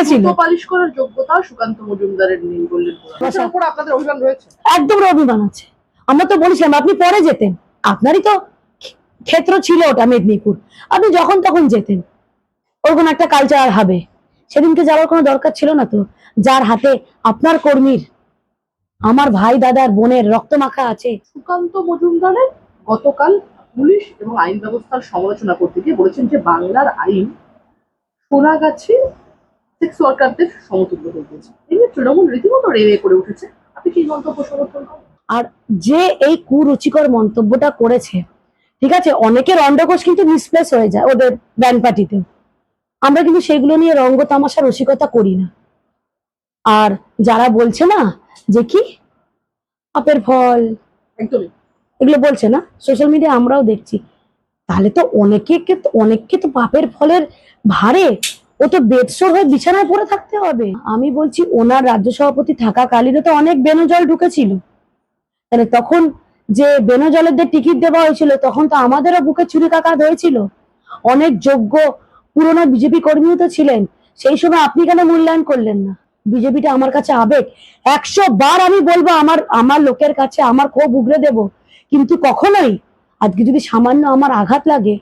জুতো পালিশ করার যোগ্যতা সুকান্ত মজুমদারের নেই বললেন আচ্ছা। উপর আপনাদের অভিমান রয়েছে? একদম অভিমান আছে। আমরা তো বলেছিলাম আপনি পরে যেতেন। আপনারই তো ক্ষেত্র ছিল ওটা মেদিনীপুর। আপনি যখন তখন যেতেন। ওরকম একটা কালচার হবে। সেদিনকে যাওয়ার কোনো দরকার ছিল না তো। যার হাতে আপনার কর্মীর আমার ভাই দাদার বোনের রক্ত মাখা আছে। সুকান্ত মজুমদারের গতকাল পুলিশ এবং আইন ব্যবস্থার সমালোচনা করতে গিয়ে বলেছেন যে বাংলার আইন সোনাগাছি সেক্স ওয়ার্কারদের সমতুল্য হয়ে গেছে এই নিয়ে তৃণমূল রীতিমতো রেগে করে উঠেছে আপনি কি মন্তব্য সমর্থন করেন? আর যে এই কুরুচিকর মন্তব্যটা করেছে ঠিক আছে অনেকের অন্ডকোষ কিন্তু মিসপ্লেস হয়ে যায় ওদের ব্যান্ড পার্টিতে আমরা কিন্তু সেগুলো নিয়ে রঙ্গ তামাশা রসিকতা করি না। আর যারা বলছে না যে কি? আপের ফল। একদমই। এগুলো বলছে না সোশ্যাল মিডিয়া আমরাও দেখছি। তাহলে তো অনেকে অনেককে তো পাপের ফলের ভারে ও তো বেদসর হয়ে বিছানায় পড়ে থাকতে হবে। আমি বলছি, ওনার রাজ্য সভাপতি থাকা থাকাকালীনও তো অনেক বেনজল ঢুকেছিল। তাহলে তখন যে বেনজলের টিকিট দেওয়া হয়েছিল, তখন তো আমাদেরও বুকে ছুরিকাঘাত হয়েছিল অনেক যোগ্য পুরনো বিজেপি কর্মীও তো ছিলেন। সেই সময় আপনি কেন মূল্যায়ন করলেন না? বিজেপিটা আমার কাছে আবেগ। একশো বার আমি বলব, আমার আমার লোকের কাছে আমার ক্ষোভ উগরে দেব। কিন্তু কখনোই আজকে যদি সামান্য আমার আঘাত লাগে,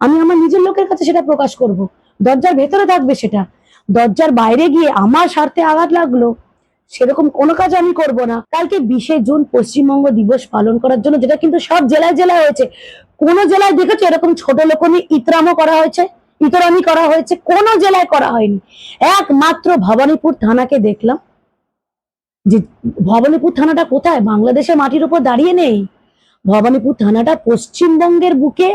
আমি আমার নিজের লোকের কাছে সেটা প্রকাশ করব। দরজার ভেতরে থাকবে সেটা। দরজার বাইরে গিয়ে আমার স্বার্থে আঘাত লাগল, সেরকম কোনো কাজ আমি করব না। কালকে বিশে জুন পশ্চিমবঙ্গ দিবস পালন করার জন্য, যেটা কিন্তু সব জেলায় জেলায় হয়েছে। কোন জেলায় দেখেছ এরকম ছোট লোকনি ইতরামও করা হয়েছে? ইতরামি করা হয়েছে? কোন জেলায় করা হয়নি। একমাত্র ভবানীপুর থানাকে দেখলাম যে ভবানীপুর থানাটা কোথায়? বাংলাদেশের মাটির উপর দাঁড়িয়ে নেই। ভবানীপুর থানাটা পশ্চিমবঙ্গের বুকে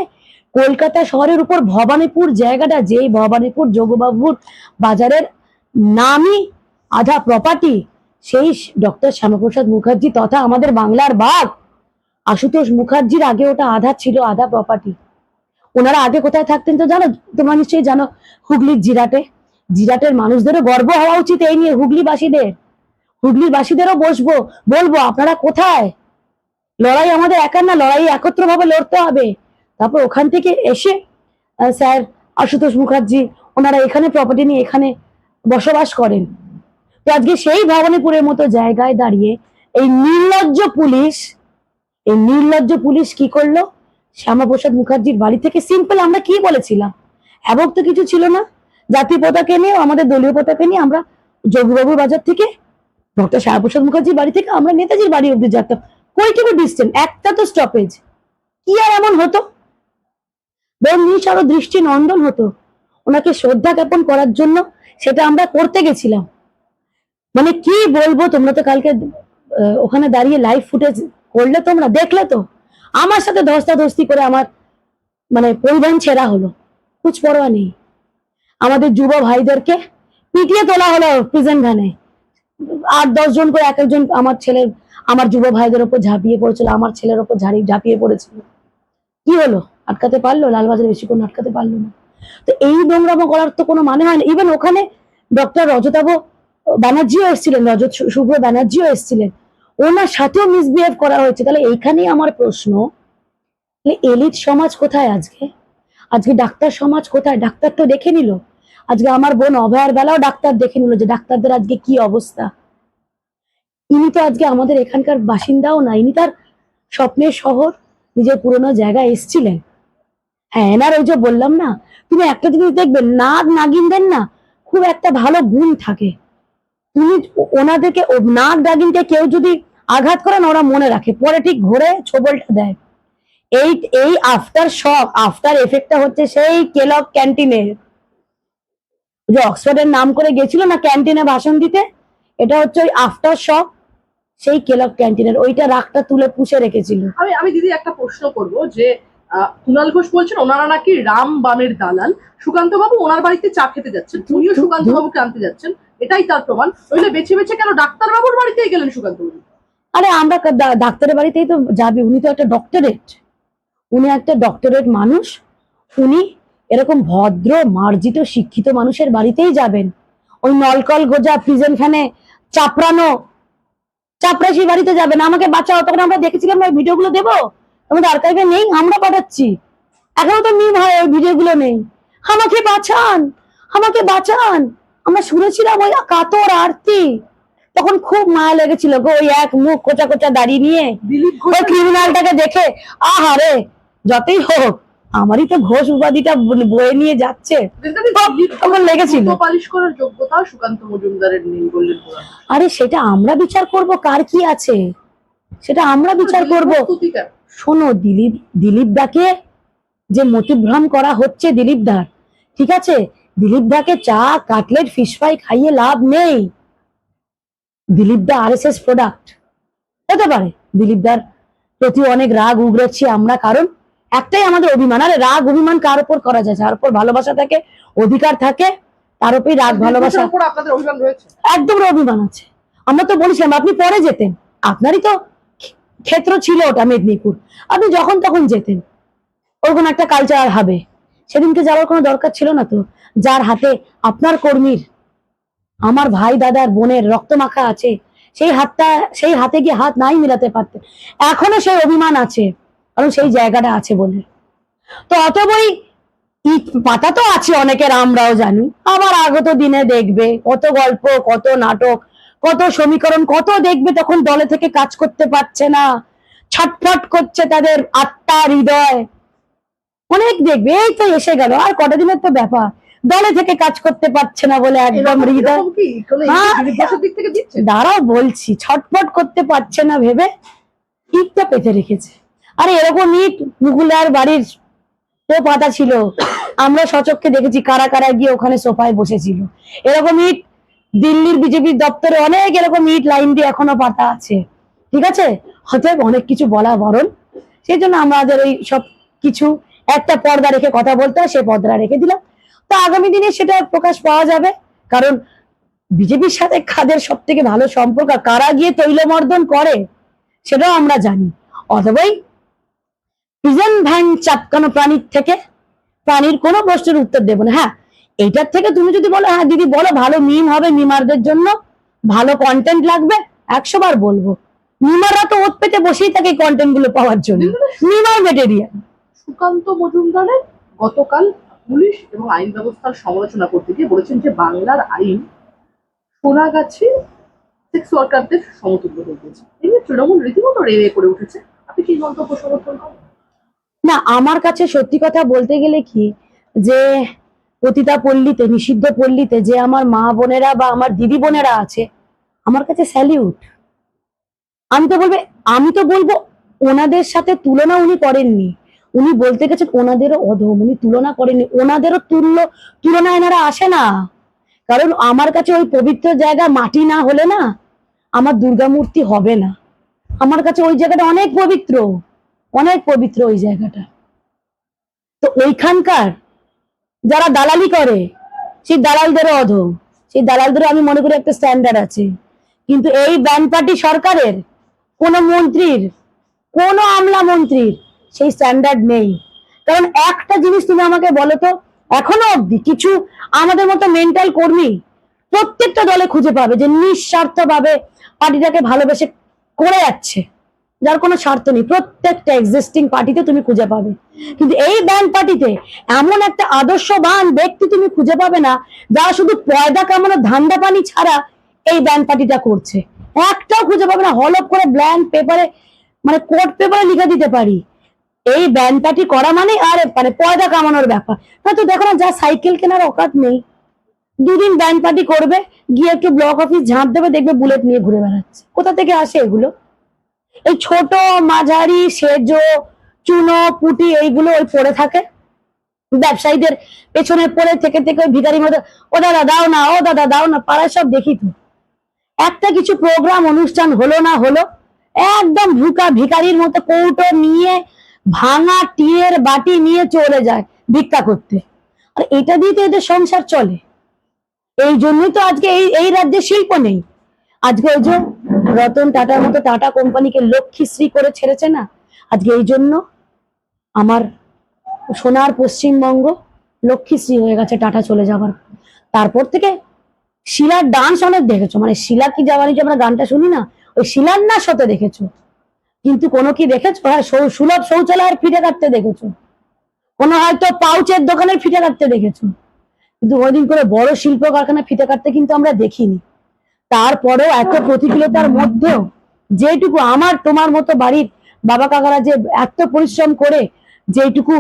কলকাতা শহরের উপর ভবানীপুর জায়গাটা, যেই ভবানীপুর যোগবাবুর বাজারের নামই আধা প্রপার্টি সেই ডক্টর শ্যামাপ্রসাদ মুখার্জি তথা আমাদের বাংলার বাঘ আশুতোষ মুখার্জির আগে ওটা আধা ছিল, আধা প্রপার্টি ওনারা আগে কোথায় থাকতেন তো জানো? তোমরা নিশ্চয়ই জানো হুগলির জিরাটে। জিরাটের মানুষদেরও গর্ব হওয়া উচিত এই নিয়ে, হুগলিবাসীদের। হুগলিবাসীদেরও বসবো, বলব, আপনারা কোথায়? লড়াই আমাদের একার না, লড়াই একত্র ভাবে লড়তে হবে। তারপর ওখান থেকে এসে স্যার আশুতোষ মুখার্জি, ওনারা এখানে প্রপার্টি নিয়ে এখানে বসবাস করেন। তো আজকে সেই ভবানীপুরের মতো জায়গায় দাঁড়িয়ে এই নির্লজ্জ পুলিশ, এই নির্লজ্জ পুলিশ কি করল? শ্যামাপ্রসাদ মুখার্জির বাড়ি থেকে সিম্পল আমরা কি বলেছিলাম? এবং তো কিছু ছিল না। জাতীয় পতাকা নিয়ে, আমাদের দলীয় পতাকা নিয়ে আমরা যোগবাবুর বাজার থেকে ডক্টর শ্যামাপ্রসাদ মুখার্জির বাড়ি থেকে আমরা নেতাজির বাড়ি অব্দি যেতাম কইটুকু ডিস্টেন্স একটা তো স্টপেজ কি আর এমন হতো? আরও দৃষ্টি নন্দন হতো। ওনাকে শ্রদ্ধা জ্ঞাপন করার জন্য সেটা আমরা করতে গেছিলাম। মানে কি বলব তোমরা তো কালকে ওখানে দাঁড়িয়ে লাইভ ফুটেজ করলে তোমরা, দেখলে তো? আমার সাথে ধস্তাধস্তি করে আমার মানে পরিধান ছেঁড়া হলো। কুছ পরোয়া নেই। আমাদের যুব ভাইদেরকে পিটিয়ে তোলা হলো প্রিজেন্ট ভ্যানে আট, দশ জন করে এক একজন আমার ছেলের, আমার যুব ভাইদের ওপর ঝাঁপিয়ে পড়েছিল, আমার ছেলের ওপর ঝাড়ি, ঝাঁপিয়ে পড়েছিল। কি হলো? আটকাতে পারল, লালবাজারে বেশিক্ষণ আটকাতে পারল না। তো এই নোংরামো করার তো কোনো মানে হয় না। ইভেন ওখানে ডক্টর রজতাভ ব্যানার্জিও এসেছিলেন, রজত শুভ্র ব্যানার্জিও এসেছিলেন। ওনার সাথেও মিসবিহেভ করা হয়েছে। তাহলে এইখানেই আমার প্রশ্ন এলিট সমাজ কোথায় আজকে? আজকে ডাক্তার সমাজ কোথায়? ডাক্তার তো দেখে নিল। আজকে আমার বোন অভয়ার বেলাও ডাক্তার দেখে নিল যে ডাক্তারদের আজকে কি অবস্থা। ইনি তো আজকে আমাদের এখানকার বাসিন্দাও না, ইনি তার স্বপ্নের শহর, নিজের পুরোনো জায়গায় এসছিলেন। হ্যাঁ এনার ওই যে বললাম না, তুমি একটা জিনিস দেখবে, নাগ নাগিনদের না খুব একটা ভালো গুণ থাকে। তুমি ওনাদেরকে নাগ নাগিনকে কেউ যদি আঘাত করে না, ওরা মনে রাখে। পরে ঠিক ঘুরে ছোবলটা দেয়। এই এই আফটার শক আফটার এফেক্টটা হচ্ছে সেই কেলক ক্যান্টিনে যে অক্সফোর্ডের নাম করে গেছিল না ক্যান্টিনে ভাষণ দিতে? এটা হচ্ছে ওই আফটার শক সেই কেলক ক্যান্টিনের ওইটা রাগটা তুলে পুষে রেখেছিল। আমি আমি দিদি একটা প্রশ্ন করব যে কুণাল ঘোষ বলছেন, ওনারা নাকি রাম বামের দালাল। সুকান্ত বাবু ওনার বাড়িতে চা খেতে যাচ্ছেন উনিও সুকান্ত বাবুকে আনতে যাচ্ছেন, এটাই তার প্রমাণ। নইলে বেছে বেছে কেন ডাক্তার বাবুর বাড়িতেই গেলেন সুকান্ত বাবু আরে আমরা ডাক্তারের বাড়িতেই তো যাবি, উনি তো একটা ডক্টরেট উনি একটা ডক্টরেট মানুষ। উনি এরকম ভদ্র, মার্জিত, শিক্ষিত মানুষের বাড়িতেই যাবেন। ওই নলকল গোজা প্রিজেন্ট ফ্যানে চাপড়ানো চাপড়াশি বাড়িতে যাবেন আমাকে বাঁচাও, তখন আমরা দেখেছিলাম ওই ভিডিওগুলো দেবো? আমাদের আর্কাইভে নেই আমরা পাঠাচ্ছি। এখনও তো মিম হয় ওই ভিডিওগুলো নেই। আমাকে বাঁচান আমাকে বাঁচান। আমরা শুনেছিলাম ওই কাতর আরতি। তখন খুব মায়া লেগেছিল গো ওই এক মুখ কোচা কোচা দাঁড়িয়ে নিয়ে। ওই ক্রিমিনালটাকে দেখে আহারে যতই হোক আমারই তো ঘোষ উপাধিটা বয়ে নিয়ে যাচ্ছে। তখন লেগেছিল। পালিশ করার যোগ্যতা সুকান্ত মজুমদারের নেই বললেন আরে সেটা আমরা বিচার করব কার কি আছে? সেটা আমরা বিচার করব? শোনো দিলীপ দিলীপ দাকে যে মতিভ্রম করা হচ্ছে দিলীপ দার ঠিক আছে? দিলীপ দাকে চা কাটলেট ফিশ ফ্রাই খাইয়ে লাভ নেই। দিলীপ দা আর প্রোডাক্ট হতে পারে দিলীপ দার প্রতি অনেক রাগ উগড়েছি আমরা কারণ একটাই আমাদের অভিমান। আরে রাগ অভিমান কার উপর করা যায়? যার উপর ভালোবাসা থাকে অধিকার থাকে তার উপরই রাগ ভালোবাসা। একদম অভিমান আছে। আমরা তো বলেছিলাম আপনি পরে যেতেন। আপনারই তো ক্ষেত্র ছিল ওটা মেদিনীপুর। আপনি যখন তখন যেতেন। ওরকম একটা কালচার হবে। সেদিনকে যাওয়ার কোনো দরকার ছিল না তো? যার হাতে আপনার কর্মীর, আমার ভাই দাদার বোনের রক্ত মাখা আছে, সেই হাতটা, সেই হাতে গিয়ে হাত নাই মিলাতে পারতেন এখনও সেই অভিমান আছে, কারণ সেই জায়গাটা আছে বলে। তো অতবই ইট পাতা তো আছে অনেকের, আমরাও জানি। আবার আগত দিনে দেখবে, কত গল্প, কত নাটক কত সমীকরণ কত দেখবে তখন দলে থেকে কাজ করতে পারছে না। ছটফট করছে তাদের আত্মা হৃদয়। অনেক দেখবে এই তো এসে গেল আর কটা দিনের তো ব্যাপার। দলে থেকে কাজ করতে পারছে না বলে একদম হৃদয় হ্যাঁ। দাঁড়াও বলছি ছটফট করতে পারছে না ভেবে ইটটা পেতে রেখেছে। আরে এরকম ইট মুকুলার বাড়ির তো পাতা ছিল। আমরা সচককে দেখেছি কারা কারা গিয়ে ওখানে সোফায় বসেছিল। এরকম ইট দিল্লির বিজেপির দপ্তরে অনেক এরকম ইট লাইন দিয়ে এখনও পাতা আছে। ঠিক আছে? অতএব অনেক কিছু বলা বরণ। সেই জন্য আমাদের এই সব কিছু একটা পর্দা রেখে কথা বলতে হয়, সেই পর্দা রেখে দিলাম। তো আগামী দিনে সেটা প্রকাশ পাওয়া যাবে। কারণ বিজেপির সাথে খাদের সব থেকে ভালো সম্পর্ক কারা গিয়ে তৈলমর্দন করে, সেটাও আমরা জানি। অথবাই প্রিজন ভ্যান চাপকানো প্রাণীর থেকে, প্রাণীর কোনো প্রশ্নের উত্তর দেবো না। হ্যাঁ এইটার থেকে তুমি যদি বলো হ্যাঁ দিদি বলো ভালো মিম হবে মিমারদের জন্য ভালো কন্টেন্ট লাগবে। একশো বার বলব। মিমাররা তো ওত পেতে বসেই থাকে কন্টেন্টগুলো পাওয়ার জন্য। মিমার মেটেরিয়াল সুকান্ত মজুমদারের গতকাল পুলিশ এবং আইন ব্যবস্থার সমালোচনা করতে গিয়ে বলেছেন যে বাংলার আইন সোনাগাছি সেক্স ওয়ার্কারদের সমতুল্য হয়ে গেছে এই তৃণমূল রীতিমতো রেগে করে উঠেছে। আপনি কি মন্তব্য সমর্থন করেন? না আমার কাছে সত্যি কথা বলতে গেলে কি যে পতিতা পল্লীতে, নিষিদ্ধ পল্লীতে যে আমার মা বোনেরা বা আমার দিদি বোনেরা আছে, আমার কাছে স্যালিউট আমি তো বলবে, আমি তো বলব, ওনাদের সাথে তুলনা উনি করেননি। উনি বলতে গেছেন ওনাদেরও অধম, উনি তুলনা করেননি। ওনাদেরও তুল্য তুলনা এনারা আসে না। কারণ আমার কাছে ওই পবিত্র জায়গা মাটি না হলে না আমার দুর্গা মূর্তি হবে না। আমার কাছে ওই জায়গাটা অনেক পবিত্র অনেক পবিত্র ওই জায়গাটা। তো ওইখানকার যারা দালালি করে, সেই দালালদেরও অধম। সেই দালালদেরও আমি মনে করি একটা স্ট্যান্ডার্ড আছে। কিন্তু এই ব্যান্ড পার্টি সরকারের কোন মন্ত্রীর, কোন আমলা মন্ত্রীর সেই স্ট্যান্ডার্ড নেই। কারণ একটা জিনিস তুমি আমাকে বলো তো, এখনও অবধি কিছু আমাদের মতো মেন্টাল কর্মী প্রত্যেকটা দলে খুঁজে পাবে যে নিঃস্বার্থ ভাবে পার্টিটাকে ভালোবেসে করে যাচ্ছে। যার কোনো স্বার্থ নেই। প্রত্যেকটা এক্সিস্টিং পার্টিতে তুমি খুঁজে পাবে। কিন্তু এই ব্যান্ড পার্টিতে এমন একটা আদর্শবান ব্যক্তি তুমি খুঁজে পাবে না, যারা শুধু পয়দা কামানো ধান্দা পানি ছাড়া এই ব্যান্ড পার্টিটা করছে। একটাও খুঁজে পাবে না হলপ করে ব্ল্যাঙ্ক পেপারে মানে কোর্ট পেপারে লিখে দিতে পারি। এই ব্যান্ড পার্টি করা মানে আর মানে পয়দা কামানোর ব্যাপার। না তো দেখো না, যা সাইকেল কেনার অকাত নেই। দুদিন ব্যান্ড পার্টি করবে, গিয়ে একটু ব্লক অফিস ঝাঁপ দেবে, দেখবে বুলেট নিয়ে ঘুরে বেড়াচ্ছে। কোথা থেকে আসে এগুলো? এই ছোট মাঝারি সেজো, চুনো, পুটি এইগুলো ওই পড়ে থাকে। ব্যবসায়ীদের পেছনে পড়ে থেকে থেকে ওই মতো, ও দাদা, দাও না, ও দাদা, দাও না, পাড়ায় সব দেখি তো। একটা কিছু প্রোগ্রাম অনুষ্ঠান হলো না হলো, একদম ভুকা ভিখারির মতো কৌটো নিয়ে, ভাঙা টিয়ের বাটি নিয়ে চলে যায় ভিক্ষা করতে। আর এটা দিয়ে তো এদের সংসার চলে। এই জন্যই তো আজকে এই এই রাজ্যে শিল্প নেই। আজকে ওই যে রতন টাটার মতো টাটা কোম্পানিকে লক্ষ্মীশ্রী করে ছেড়েছে না? আজকে এই জন্য আমার সোনার পশ্চিমবঙ্গ লক্ষ্মীশ্রী হয়ে গেছে, টাটা চলে যাবার। তারপর থেকে শিলার ডান্স অনেক দেখেছ? মানে শিলা কি যাওয়ানি যে আমরা গানটা শুনি না, ওই শিলার না হতে দেখেছ। কিন্তু কোনো কি দেখেছ? হ্যাঁ সুলভ শৌচালয়ের ফিটে কাটতে দেখেছ। কোনো হয়তো পাউচের দোকানের ফিটে কাটতে দেখেছ। কিন্তু কোনোদিন করে বড় শিল্প কারখানা ফিতে কাটতে কিন্তু আমরা দেখিনি। তারপরেও এত প্রতিকূলতার মধ্যেও যেটুকু আমার, তোমার মতো বাড়ির বাবা কাকারা যে এত পরিশ্রম করে যেটুকু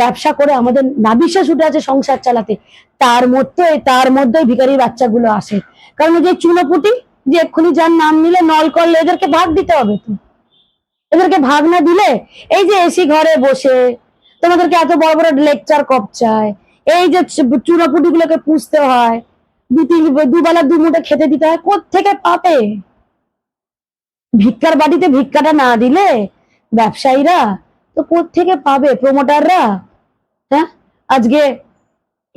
ব্যবসা করে আমাদের নাবিশ্বাস উঠে আছে সংসার চালাতে, তার মধ্যে তার মধ্যে ভিখারি বাচ্চাগুলো আসে। কারণ যে চুনোপুটি, যে এক্ষুনি যার নাম নিলে নল করলে এদেরকে ভাগ দিতে হবে তো। এদেরকে ভাগ না দিলে এই যে এসি ঘরে বসে, তোমাদেরকে এত বড় বড় লেকচার কপচায়, এই যে চুনোপুটি গুলোকে পুষতে হয় দু তিন, দুবেলা দু খেতে দিতে হয়। থেকে পাবে? ভিক্ষার বাড়িতে ভিক্ষাটা না দিলে ব্যবসায়ীরা তো থেকে পাবে প্রমোটাররা হ্যাঁ? আজকে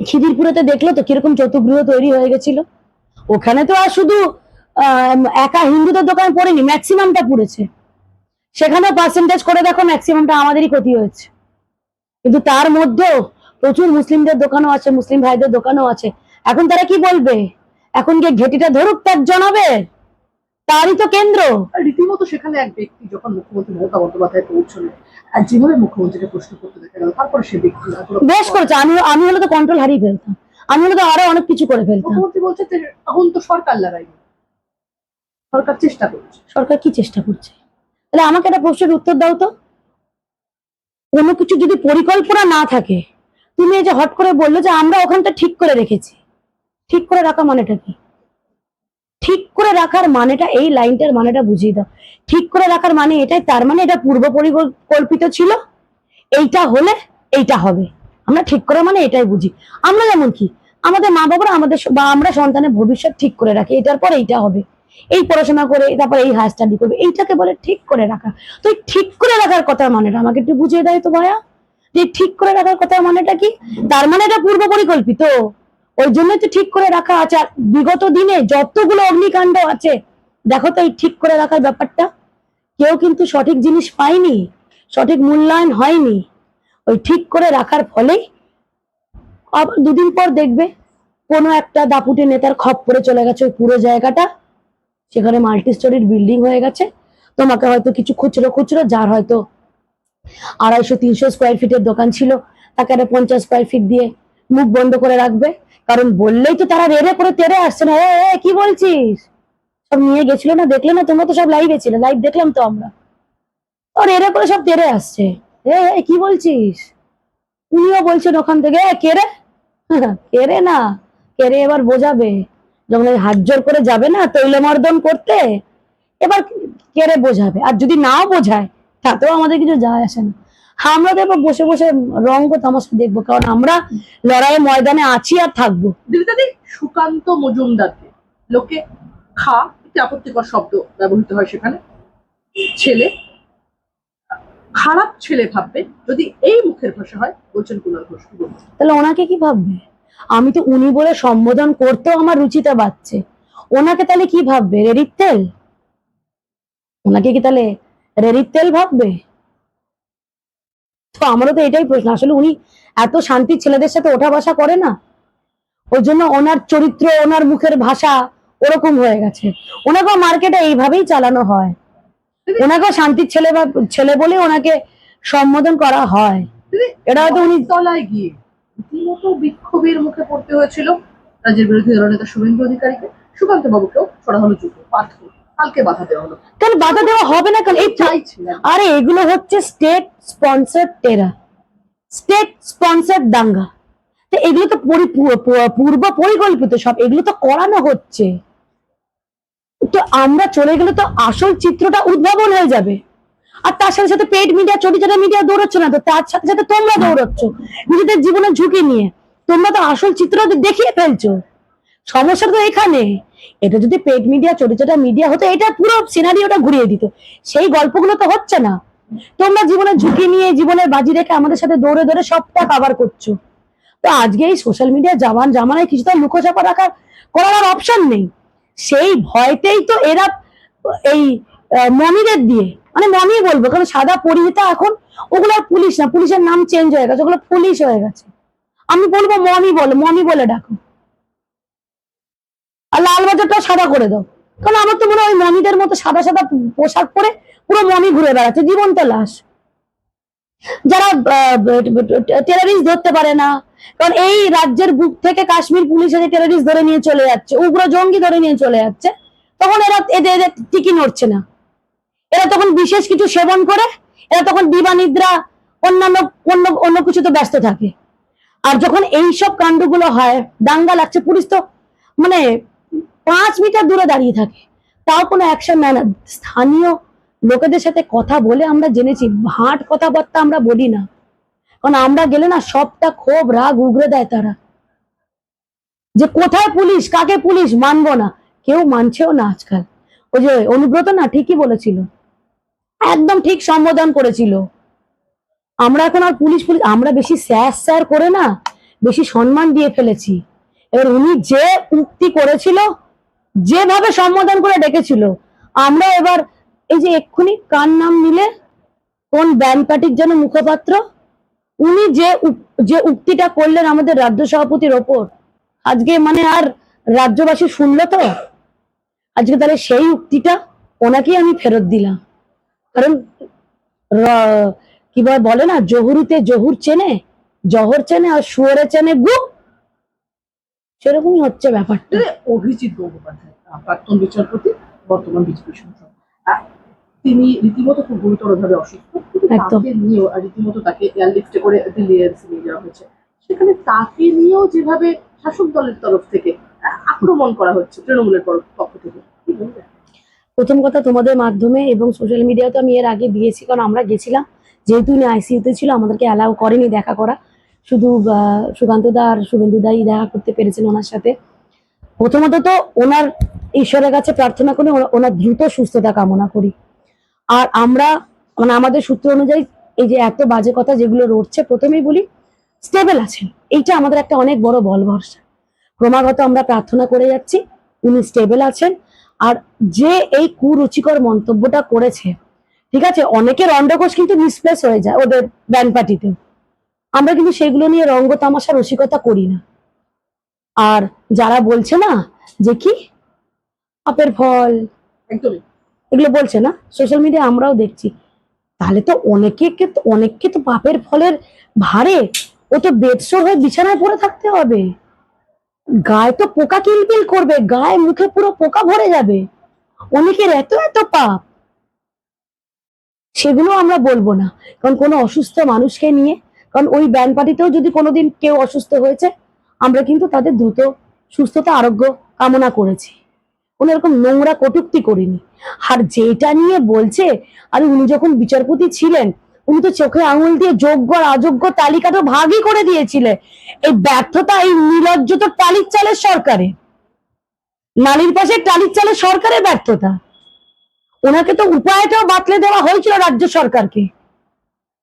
খিদিরপুরেতে দেখল তো কীরকম চতুর্গৃহ তৈরি হয়ে গেছিল। ওখানে তো আর শুধু একা হিন্দুদের দোকান পড়েনি ম্যাক্সিমামটা পুড়েছে। সেখানে পার্সেন্টেজ করে দেখো ম্যাক্সিমামটা আমাদেরই ক্ষতি হয়েছে। কিন্তু তার মধ্যেও প্রচুর মুসলিমদের দোকানও আছে, মুসলিম ভাইদের দোকানও আছে। এখন তারা কি বলবে? এখন গিয়ে ঘেটিটা ধরুক তার জনাবে। তারই তো কেন্দ্র। রীতিমতো সেখানে এক ব্যক্তি যখন মুখ্যমন্ত্রী মমতা বন্দ্যোপাধ্যায় পৌঁছলেন আর যেভাবে মুখ্যমন্ত্রীকে প্রশ্ন করতে দেখা গেল তারপরে সে ব্যক্তি বেশ করেছে। আমি আমি হলে তো কন্ট্রোল হারিয়ে ফেলতাম। আমি হলে তো আরও অনেক কিছু করে ফেলতাম। মুখ্যমন্ত্রী বলছে এখন তো সরকার লাগায়নি সরকার চেষ্টা করছে। সরকার কি চেষ্টা করছে? তাহলে আমাকে একটা প্রশ্নের উত্তর দাও তো। কোনো কিছু যদি পরিকল্পনা না থাকে তুমি এই যে হট করে বলল যে আমরা ওখানটা ঠিক করে রেখেছি ঠিক করে রাখা মানেটা কি? ঠিক করে রাখার মানেটা এই লাইনটার মানেটা বুঝিয়ে দাও। ঠিক করে রাখার মানে এটাই, তার মানে এটা পূর্ব পরিকল্পিত ছিল, এইটা হলে এইটা হবে। আমরা ঠিক করে মানে এটাই বুঝি। আমরা যেমন কি, আমাদের মা বাবারা আমাদের বা আমরা সন্তানের ভবিষ্যৎ ঠিক করে রাখি, এটার পর এইটা হবে। এই পড়াশোনা করে, তারপর এই হায়ার স্টাডি করবে, এইটাকে বলে ঠিক করে রাখা। তো এই ঠিক করে রাখার কথার মানেটা আমাকে একটু বুঝিয়ে দেয় তো ভাইয়া। যে ঠিক করে রাখার কথার মানেটা কি? তার মানে এটা পূর্ব পরিকল্পিত। ওই জন্যই তো ঠিক করে রাখা আছে। আর বিগত দিনে যতগুলো অগ্নিকাণ্ড আছে, দেখো তো এই ঠিক করে রাখার ব্যাপারটা। কেউ কিন্তু সঠিক জিনিস পায়নি, সঠিক মূল্যায়ন হয়নি। ওই ঠিক করে রাখার ফলেই আবার দুদিন পর দেখবে, কোনো একটা দাপুটে নেতার খপ পড়ে চলে গেছে ওই পুরো জায়গাটা। সেখানে মাল্টি স্টোরির বিল্ডিং হয়ে গেছে। তোমাকে হয়তো কিছু খুচরো খুচরো, যার হয়তো আড়াইশো তিনশো স্কোয়ার ফিটের দোকান ছিল, তাকে একটা পঞ্চাশ স্কোয়ার ফিট দিয়ে মুখ বন্ধ করে রাখবে। কারণ বললেই তো তারা রেড়ে করে তেড়ে আসছে না। এ কি বলছিস? সব নিয়ে গেছিল না? দেখলে না? তোমরা তো সব লাইভে ছিলে। লাইভ দেখলাম তো আমরা। ও রেড়ে করে সব তেড়ে আসছে। এ কি বলছিস? উনিও বলছেন ওখান থেকে "এ, কে রে কে রে না। কে রে এবার বোঝাবে। যখন ওই হাত জোর করে যাবে না তৈলমর্দন করতে এবার কে রে বোঝাবে। আর যদি নাও বোঝায় তাতেও আমাদের কিছু যায় আসে না। আমরা এবার বসে বসে রঙ্গ তামাশা দেখব কারণ আমরা লড়াইয়ের ময়দানে আছি আর থাকব। দিদি সুকান্ত মজুমদারকে লোকে খা একটি আপত্তিকর শব্দ ব্যবহৃত হয় সেখানে। ছেলে খারাপ ছেলে ভাববে যদি এই মুখের ভাষা হয় বলছেন কুণাল ঘোষ তাহলে ওনাকে কি ভাববে? আমি তো উনি বলে সম্বোধন করতেও আমার রুচিটা বাড়ছে। ওনাকে তাহলে কি ভাববে? রেডির তেল? ওনাকে কি তাহলে রেডির তেল ভাববে? তো আমারও তো এটাই প্রশ্ন আসলে উনি এত শান্তির ছেলেদের সাথে ওঠা বসা করে না? ওই জন্য ওনার চরিত্র ওনার মুখের ভাষা ওরকম হয়ে গেছে। ওনাকেও মার্কেটে এইভাবেই চালানো হয়। ওনাকেও শান্তির ছেলে বা ছেলে বলে ওনাকে সম্বোধন করা হয়। এটা হয়তো উনি তলায় গিয়ে রীতিমতো বিক্ষোভের মুখে পড়তে হয়েছিল। রাজ্যের বিরোধী দলনেতা শুভেন্দু অধিকারীকে সুকান্ত বাবুকেও ছড়া হলো জুতো পাথর কালকে বাধা দেওয়া হলো। কেন বাধা দেওয়া হবে না? এই আরে এগুলো হচ্ছে state sponsor terror state sponsor দাঙ্গা। তো এগুলো তো পূর্ব পরিকল্পিত সব। এগুলো তো করানো হচ্ছে। তো আমরা চলে গেলে তো আসল চিত্রটা উদ্ভাবন হয়ে যাবে। আর তার সাথে সাথে পেড মিডিয়া ছোট ছোট মিডিয়া দৌড়চ্ছে না তো। তার সাথে সাথে তোমরা দৌড়চ্ছ। নিজেদের জীবনের ঝুঁকি নিয়ে। তোমরা তো আসল চিত্রটা দেখিয়ে ফেলছো। সমস্যা তো এখানে। এটা যদি পেড মিডিয়া ছোট মিডিয়া হতো, এটা পুরো সিনারিওটা ঘুরিয়ে দিত। সেই গল্পগুলো তো হচ্ছে না। তোমরা জীবনের ঝুঁকি নিয়ে জীবনের বাজি রেখে আমাদের সাথে দৌড়ে দৌড়ে সবটা কাভার করছ। তো আজকে এই সোশ্যাল মিডিয়া জামান জামানায় কিছু তো লুকোচাপা রাখার করার অপশন নেই। সেই ভয়তেই তো এরা এই মমিদের দিয়ে। মানে মমি বলব, কারণ সাদা পরিহিতা এখন, ওগুলো আর পুলিশ না, পুলিশের নাম চেঞ্জ হয়ে গেছে, ওগুলো পুলিশ হয়ে গেছে। আমি বলব মমি বলে মমি বলে ডাকো। আর লাল বাজারটাও সাদা করে দাও। কারণ আমার তো মনে হয় মমিদের মতো সাদা সাদা পোশাক পরে পুরো মমি ঘুরে বেড়াচ্ছে, জীবন্ত লাশ। যারা টেরারিস্ট ধরতে পারে না, কারণ এই রাজ্যের বুক থেকে কাশ্মীর পুলিশ এদের টেররিস্ট ধরে নিয়ে চলে যাচ্ছে, উগ্র জঙ্গি ধরে নিয়ে চলে যাচ্ছে, তখন এরা এদের এদের টিকি নড়ছে না। এরা তখন বিশেষ কিছু সেবন করে, এরা তখন দিবা নিদ্রা অন্যান্য, অন্য অন্য কিছু তো ব্যস্ত থাকে। আর যখন এইসব কাণ্ডগুলো হয়, দাঙ্গা লাগছে, পুলিশ তো মানে পাঁচ মিটার দূরে দাঁড়িয়ে থাকে। তাও কোনো অ্যাকশন নেয় না। স্থানীয় লোকেদের সাথে কথা বলে আমরা জেনেছি, হাট কথাবার্তা আমরা বলি না। কারণ আমরা গেলে না সবটা ক্ষোভ, রাগ উগরে দেয় তারা। যে কোথায় পুলিশ, কাকে পুলিশ মানবো না। কেউ মানছেও না আজকাল। ওই যে অনুব্রত না ঠিকই বলেছিল। একদম ঠিক সম্বোধন করেছিল। আমরা এখন আর পুলিশ পুলিশ, আমরা বেশি স্যার স্যার করে না, বেশি সম্মান দিয়ে ফেলেছি। এবার উনি যে উক্তি করেছিল যেভাবে সম্বোধন করে ডেকেছিল, আমরা এবার এই যে এক্ষুনি কার নাম নিলে, কোন ব্যান্ড পার্টির যেন মুখপাত্র, উনি যে যে উক্তিটা করলেন আমাদের রাজ্য সভাপতির ওপর, আজকে মানে আর রাজ্যবাসী শুনলো তো? আজকে তাহলে সেই উক্তিটা ওনাকেই আমি ফেরত দিলাম। কারণ কি বলে না, জহুরিতে জহুর চেনে, জহর চেনে আর শুয়োরে চেনে গু সেরকমই হচ্ছে ব্যাপারটা। অভিজিৎ গঙ্গোপাধ্যায় প্রাক্তন বিচারপতি বর্তমান বিজেপি সাংসদ তিনি রীতিমতো খুব গুরুতরভাবে অসুস্থ। তাকে নিয়েও রীতিমতো তাকে এয়ারলিফটে করে দিল্লি এয়ারসে নিয়ে যাওয়া হয়েছে। সেখানে তাকে নিয়েও যেভাবে শাসক দলের তরফ থেকে আক্রমণ করা হচ্ছে তৃণমূলের পক্ষ থেকে প্রথম কথা তোমাদের মাধ্যমে এবং সোশ্যাল মিডিয়াতে আমি এর আগে দিয়েছি কারণ আমরা গেছিলাম। যেহেতু উনি আইসিইউতে ছিল আমাদেরকে অ্যালাউ করেনি দেখা করা। শুধু সুকান্ত দা আর শুভেন্দু দাই দেখা করতে পেরেছেন ওনার সাথে। প্রথমত তো ওনার ঈশ্বরের কাছে প্রার্থনা করি, ওনা- ওনার দ্রুত সুস্থতা কামনা করি। আর আমরা মানে আমাদের সূত্র অনুযায়ী এই যে এত বাজে কথা যেগুলো রটছে, প্রথমেই বলি স্টেবল আছেন। এইটা আমাদের একটা অনেক বড় বল ভরসা। ক্রমাগত আমরা প্রার্থনা করে যাচ্ছি, উনি স্টেবল আছেন। আর যে এই কুরুচিকর মন্তব্যটা করেছে, ঠিক আছে? অনেকের অন্ডকোষ কিন্তু মিসপ্লেস হয়ে যায় ওদের ব্যান্ড পার্টিতে। আমরা কিন্তু সেগুলো নিয়ে রঙ্গ তামাশা রসিকতা করি না। আর যারা বলছে না যে কি? আপের ফল। এগুলো বলছে না সোশ্যাল মিডিয়া আমরাও দেখছি। তাহলে তো অনেকে অনেককে তো পাপের ফলের ভারে ও তো বেদসর হয়ে বিছানায় পড়ে থাকতে হবে। গায়ে তো পোকা কিলবিল করবে গায়ে মুখে পুরো পোকা ভরে যাবে। অনেকের এত এত পাপ। সেগুলো আমরা বলব না। কারণ কোনো অসুস্থ মানুষকে নিয়ে কারণ ওই ব্যান্ড পার্টিতেও যদি কোনোদিন কেউ অসুস্থ হয়েছে, আমরা কিন্তু তাদের দ্রুত সুস্থতা, আরোগ্য কামনা করেছি। কোনো এরকম নোংরা কটুক্তি করিনি। আর যেটা নিয়ে বলছে, আর উনি যখন বিচারপতি ছিলেন, উনি তো চোখে আঙুল দিয়ে যোগ্য আর অযোগ্য তালিকা তো ভাগই করে দিয়েছিলেন এই ব্যর্থতা, এই নির্লজ্জ তো টালির চালের সরকারে। নালির পাশে টালির চালের সরকারের ব্যর্থতা। ওনাকে তো উপায়টাও বাতলে দেওয়া হয়েছিল রাজ্য সরকারকে।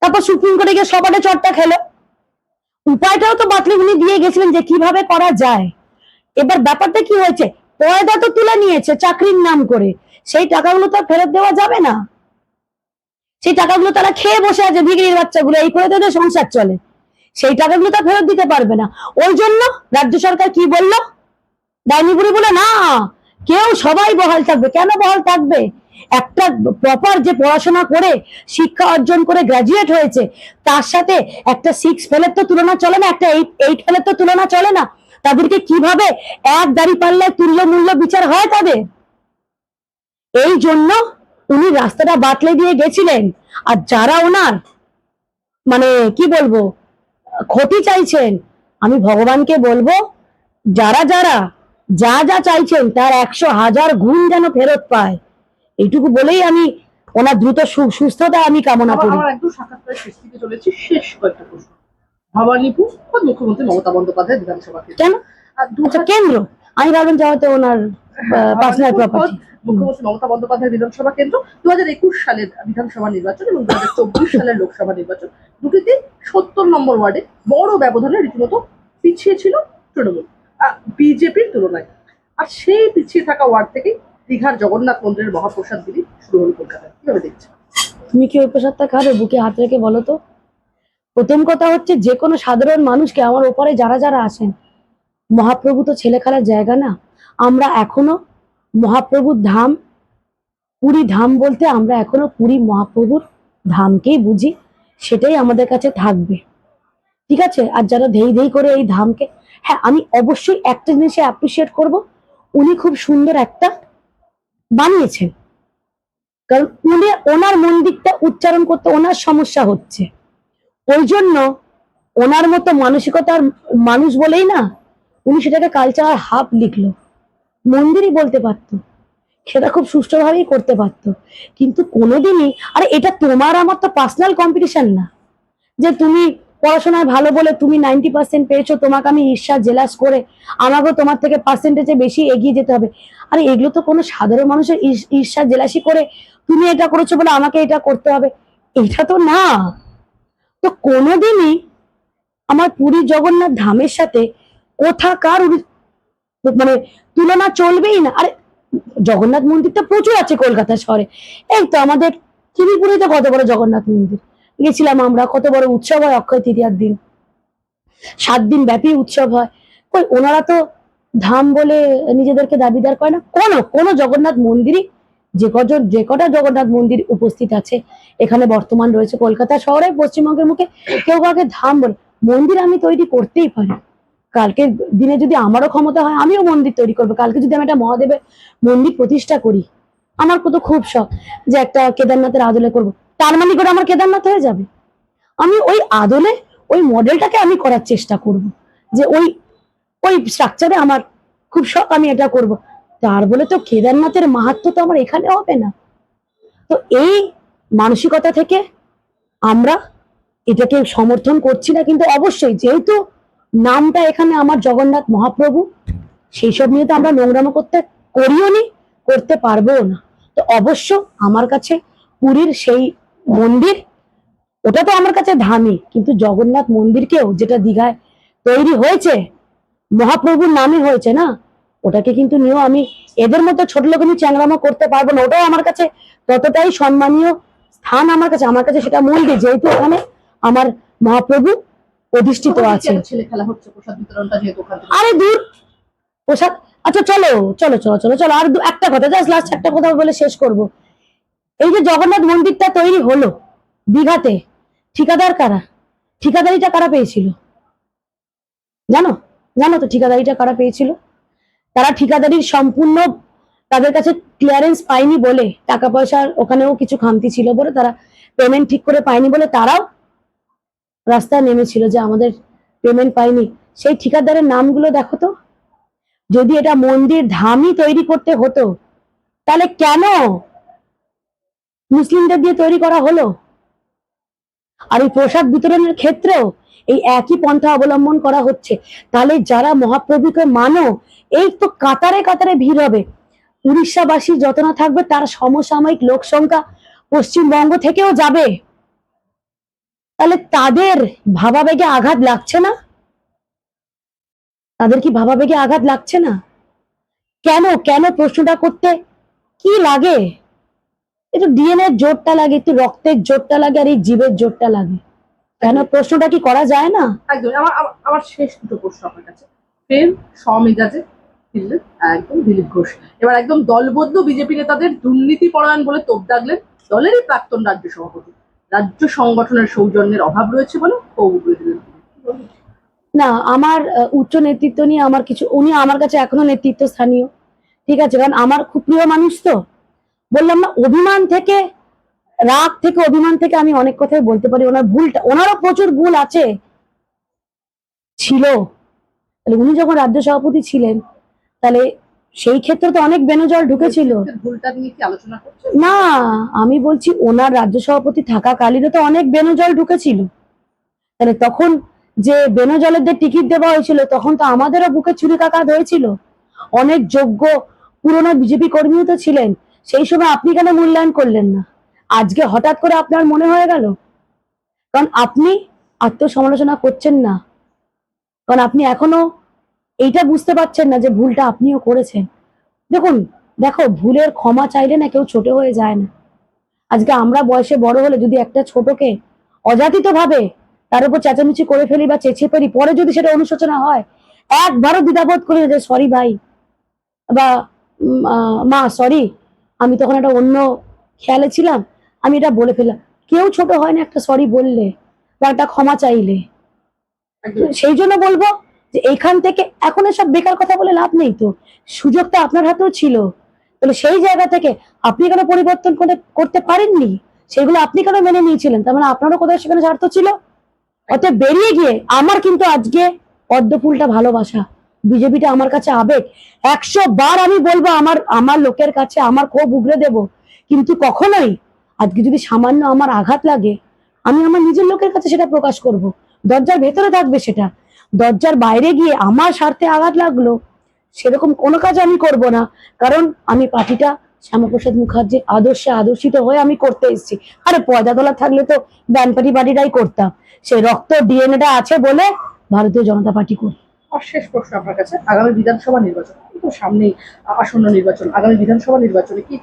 তারপর সুপ্রিম কোর্টে গিয়ে সবারে চটটা খেলো। উপায়টাও তো বাতলে উনি দিয়ে গেছিলেন যে কীভাবে করা যায়। এবার ব্যাপারটা কি হয়েছে? পয়দা তো তুলে নিয়েছে চাকরির নাম করে। সেই টাকাগুলো তো ফেরত দেওয়া যাবে না। সেই টাকাগুলো তারা খেয়ে বসে আছে ভিগড়ির বাচ্চাগুলো, এই করে তাদের সংসার চলে। সেই টাকাগুলো তো ফেরত দিতে পারবে না। ওই জন্য রাজ্য সরকার কি বলল? ডাইনিপুরি বলে, না, কেউ সবাই বহাল থাকবে। কেন বহাল থাকবে? একটা প্রপার যে পড়াশোনা করে, শিক্ষা অর্জন করে গ্রাজুয়েট হয়েছে, তার সাথে একটা সিক্স ফেলের তো তুলনা চলে না, একটা এইট এইট ফেলের তো তুলনা চলে না। তাদেরকে কীভাবে এক দাড়ি পাল্লায় তুল্য মূল্য বিচার হয় তাদের? এই জন্য উনি রাস্তাটা বাতলে দিয়ে গেছিলেন। আর যারা ওনার মানে কি বলব, ক্ষতি চাইছেন, আমি ভগবানকে বলব, যারা যারা, যা যা চাইছেন, তার একশো হাজার গুণ যেন ফেরত পায়। এইটুকু বলেই আমি ওনার দ্রুত সু- সুস্থতা আমি কামনা করি। সাক্ষাৎকারের শেষ দিকে চলেছি শেষ কয়েকটা প্রশ্ন। ভবানীপুর বা মুখ্যমন্ত্রী মমতা বন্দ্যোপাধ্যায় বিধানসভা কেন্দ্র। কেন? আচ্ছা কেন্দ্র। আমি ভাবলাম যে হয়তো ওনার পার্সোনাল প্রপার্টি মুখ্যমন্ত্রী মমতা বন্দ্যোপাধ্যায় বিধানসভা কেন্দ্র? দু হাজার একুশ সালের বিধানসভা নির্বাচন এবং দু হাজার চব্বিশ সালের লোকসভা নির্বাচন। দুটিতে সত্তর নম্বর ওয়ার্ডে বড় ব্যবধানে রীতিমতো পিছিয়ে ছিল তৃণমূল বিজেপির তুলনায়। আর সেই পিছিয়ে থাকা ওয়ার্ড থেকেই দীঘার জগন্নাথ মন্দিরের মহাপ্রসাদ বিলি শুরু হলো কলকাতায়। কীভাবে দেখছেন? তুমি কি ওই প্রসাদটা খাবে? বুকে হাত রেখে বলো তো। প্রথম কথা হচ্ছে, যে কোনো সাধারণ মানুষকে আমার ওপরে যারা যারা আসেন মহাপ্রভু তো ছেলে খেলার জায়গা না। আমরা এখনও মহাপ্রভুর ধাম, পুরী ধাম বলতে আমরা এখনও পুরী মহাপ্রভুর ধামকেই বুঝি, সেটাই আমাদের কাছে থাকবে। ঠিক আছে? আর যারা ধেই ধেই করে এই ধামকে হ্যাঁ আমি অবশ্যই একটা জিনিসে অ্যাপ্রিসিয়েট করব। উনি খুব সুন্দর একটা বানিয়েছেন কারণ উনি ওনার মন্দিরটা উচ্চারণ করতে ওনার সমস্যা হচ্ছে। ওই জন্য ওনার মতো মানসিকতার মানুষ বলেই না, উনি সেটাকে কালচার হাফ লিখলো। মন্দিরই বলতে পারতো, সেটা খুব সুষ্ঠুভাবেই করতে পারতো। কিন্তু কোনোদিনই, আরে এটা তোমার আমার তো পার্সোনাল কম্পিটিশন না। যে তুমি পড়াশোনায় ভালো বলে তুমি নাইনটি পার্সেন্ট পেয়েছ, তোমাকে আমি ঈর্ষা জেলাস করে আমাকেও তোমার থেকে পার্সেন্টেজে বেশি এগিয়ে যেতে হবে। আরে এগুলো তো কোনো সাধারণ মানুষের ঈর্ষ- জেলাসি করে তুমি এটা করেছ বলে আমাকে এটা করতে হবে। এটা তো না। তো কোনোদিনই আমার পুরী জগন্নাথ ধামের সাথে কোথাকার মানে তুলনা চলবেই না। আরে জগন্নাথ মন্দির তো প্রচুর আছে কলকাতা শহরে। এই তো আমাদের ত্রিপুরীতে কত বড় জগন্নাথ মন্দির? গেছিলাম আমরা, কত বড় উৎসব হয় অক্ষয় তৃতীয়ার দিন। সাত দিন ব্যাপী উৎসব হয়। ওই ওনারা তো ধাম বলে নিজেদেরকে দাবিদার করে না, কোনো কোনো জগন্নাথ মন্দিরই, যে কজন, যে কটা জগন্নাথ মন্দির উপস্থিত আছে, এখানে বর্তমান রয়েছে কলকাতা শহরে, পশ্চিমবঙ্গের মুখে, কেউ কাউকে ধাম বলে, মন্দির আমি তৈরি করতেই পারি। কালকে দিনে যদি আমারও ক্ষমতা হয়, আমিও মন্দির তৈরি করব। কালকে যদি আমি একটা মহাদেবের মন্দির প্রতিষ্ঠা করি, আমার কত খুব শখ যে একটা কেদারনাথের আদলে করব। তার মানে করে আমার কেদারনাথ হয়ে যাবে? আমি ওই আদলে, ওই মডেলটাকে আমি করার চেষ্টা করব। যে ওই ওই স্ট্রাকচারে আমার খুব শখ, আমি এটা করব। তার বলে তো কেদারনাথের মাহাত্ম তো আমার এখানে হবে না। তো এই মানসিকতা থেকে আমরা এটাকে সমর্থন করছি না, কিন্তু অবশ্যই যেহেতু নামটা এখানে আমার জগন্নাথ মহাপ্রভু, সেই সব নিয়ে তো আমরা নোংরামো করতে করিও নি, করতে পারব না। তো অবশ্য আমার কাছে পুরীর সেই মন্দির, ওটা তো আমার কাছে ধামই কিন্তু জগন্নাথ মন্দিরকেও যেটা দীঘায় তৈরি হয়েছে মহাপ্রভুর নামে হয়েছে না? ওটাকে কিন্তু নিয়েও আমি এদের মতো ছোট লোক আমি চ্যাংরামো করতে পারব না। ওটাও আমার কাছে ততটাই সম্মানীয় স্থান আমার কাছে। আমার কাছে সেটা মন্দির যেহেতু ওখানে আমার মহাপ্রভু অধিষ্ঠিত আছে প্রসাদ আরে দূর! পোশাক আচ্ছা চলো চলো চলো চলো চলো। আর একটা কথা জাস্ট লাস্ট একটা কথা বলে শেষ করব। এই যে জগন্নাথ মন্দিরটা তৈরি হলো দীঘাতে ঠিকাদার কারা? ঠিকাদারিটা কারা পেয়েছিল? জানো? জানো তো ঠিকাদারিটা কারা পেয়েছিল? তারা ঠিকাদারির সম্পূর্ণ তাদের কাছে ক্লিয়ারেন্স পায়নি বলে টাকা পয়সার ওখানেও কিছু খামতি ছিল বলে তারা পেমেন্ট ঠিক করে পায়নি বলে তারাও রাস্তায় নেমেছিল যে আমাদের পেমেন্ট পাইনি সেই ঠিকাদারের নামগুলো দেখো তো। যদি এটা মন্দির ধামই তৈরি করতে হতো, তাহলে কেন মুসলিমদের দিয়ে তৈরি করা হলো? আর এই প্রসাদ বিতরণের ক্ষেত্রেও এই একই পন্থা অবলম্বন করা হচ্ছে। তাহলে যারা মহাপ্রভুকে মানো, এই তো কাতারে কাতারে ভিড় হবে। উড়িষ্যাবাসী যত না থাকবে, তার সমসাময়িক লোক সংখ্যা পশ্চিমবঙ্গ থেকেও যাবে। তাহলে তাদের ভাবাবেগে আঘাত লাগছে না? তাদের কি ভাবাবেগে আঘাত লাগছে না? কেন কেন প্রশ্নটা করতে কি লাগে? একটু ডিএনএ জোরটা লাগে, একটু রক্তের জোরটা লাগে আর এই জীবের জোরটা লাগে। কেন? প্রশ্নটা কি করা যায় না? একদম আমার আমার- শেষ দুটো প্রশ্ন আপনার কাছে। ফের স্বমেজাজে একদম দিলীপ ঘোষ। এবার একদম দলবদ্ধ বিজেপি নেতাদের দুর্নীতি পরায়ণ বলে তোপ দাগলেন দলেরই প্রাক্তন রাজ্য সভাপতি। রাজ্য সংগঠনের সৌজন্যের অভাব রয়েছে বলে না আমার উচ্চ নেতৃত্ব নিয়ে আমার কিছু উনি আমার কাছে এখনও নেতৃত্ব স্থানীয় ঠিক আছে কারণ আমার খুব প্রিয় মানুষ তো। বললাম না অভিমান থেকে রাগ থেকে অভিমান থেকে আমি অনেক কথাই বলতে পারি। ওনার ভুলটা ওনারও প্রচুর ভুল আছে। ছিল। তাহলে উনি যখন রাজ্য সভাপতি ছিলেন তাহলে সেই ক্ষেত্রে তো অনেক বেনজল ঢুকেছিল। না আমি বলছি ওনার রাজ্য সভাপতি থাকা থাকাকালীনও তো অনেক বেনজল ঢুকেছিল। তাহলে তখন যে বেনজলের টিকিট দেওয়া হয়েছিল তখন তো আমাদেরও বুকে চুরিকাকাত হয়েছিল। অনেক যোগ্য পুরনো বিজেপি কর্মীও তো ছিলেন। সেই সময় আপনি কেন মূল্যায়ন করলেন না? আজকে হঠাৎ করে আপনার মনে হয়ে গেল? কারণ আপনি আত্মসমালোচনা করছেন না। কারণ আপনি এখনও এইটা বুঝতে পারছেন না যে ভুলটা আপনিও করেছেন। দেখুন, দেখো, ভুলের ক্ষমা চাইলে না কেউ ছোট হয়ে যায় না। আজকে আমরা বয়সে বড় হলে যদি একটা ছোটকে অযাচিত ভাবে তার উপর চেঁচামেচি করে ফেলি বা চেঁচিয়ে ফেলি, পরে যদি সেটা অনুশোচনা হয়, একবারও দ্বিধাবোধ করি যে, সরি ভাই বা মা, সরি, আমি তখন একটা অন্য খেয়ালে ছিলাম। আমি এটা বলে ফেললাম। কেউ ছোট হয় না একটা সরি বললে বা একটা ক্ষমা চাইলে। সেই জন্য বলব যে এইখান থেকে এখন এসব বেকার কথা বলে লাভ নেই তো। সুযোগটা আপনার হাতেও ছিল। তাহলে সেই জায়গা থেকে আপনি কেন পরিবর্তন করে করতে পারেননি? সেগুলো আপনি কেন মেনে নিয়েছিলেন? তার মানে আপনারও কোথাও সেখানে স্বার্থ ছিল? অতএব বেরিয়ে গিয়ে আমার কিন্তু আজকে পদ্ম ফুলটা ভালোবাসা। বিজেপিটা আমার কাছে আবেগ। একশো বার আমি বলব আমার আমার লোকের কাছে আমার ক্ষোভ উগরে দেব। কিন্তু কখনোই আজকে যদি সামান্য আমার আঘাত লাগে, আমি আমার নিজের লোকের কাছে সেটা প্রকাশ করব। দরজার ভেতরে থাকবে সেটা। দরজার বাইরে গিয়ে আমার স্বার্থে আঘাত লাগল, সেরকম কোনো কাজ আমি করব না। কারণ আমি পার্টিটা শ্যামাপ্রসাদ মুখার্জির আদর্শে আদর্শিত হয়ে আমি করতে এসেছি। আরে পয়দা তোলা থাকলে তো ব্যানপাটি পার্টিটাই করতাম। সে রক্ত ডিএনএটা আছে বলে ভারতীয় জনতা পার্টি করি শেষ প্রশ্ন আপনার কাছে। আগামী বিধানসভা নির্বাচন, কিন্তু সামনেই আসন্ন নির্বাচন, আগামী বিধানসভা নির্বাচনে কি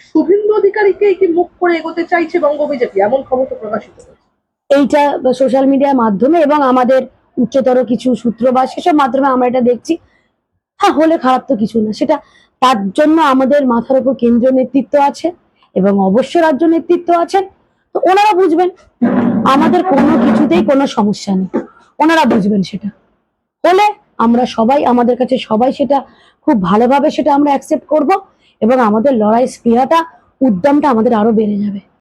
শুভেন্দু অধিকারীকে কি মুখ করে এগোতে চাইছে বঙ্গ বিজেপি এমন খবর তো প্রকাশিত এইটা সোশ্যাল মিডিয়ার মাধ্যমে এবং আমাদের উচ্চতর কিছু সূত্র বা সেসব মাধ্যমে আমরা এটা দেখছি। হ্যাঁ হলে খারাপ তো কিছু না। সেটা তার জন্য আমাদের মাথার উপর কেন্দ্রীয় নেতৃত্ব আছে এবং অবশ্য রাজ্য নেতৃত্ব আছেন। তো ওনারা বুঝবেন, আমাদের কোনো কিছুতেই কোনো সমস্যা নেই। ওনারা বুঝবেন সেটা। হলে আমরা সবাই, আমাদের কাছে সবাই সেটা খুব ভালোভাবে সেটা আমরা অ্যাকসেপ্ট করব। এবং আমাদের লড়াই স্পৃহাটা উদ্যমটা আমাদের আরও বেড়ে যাবে।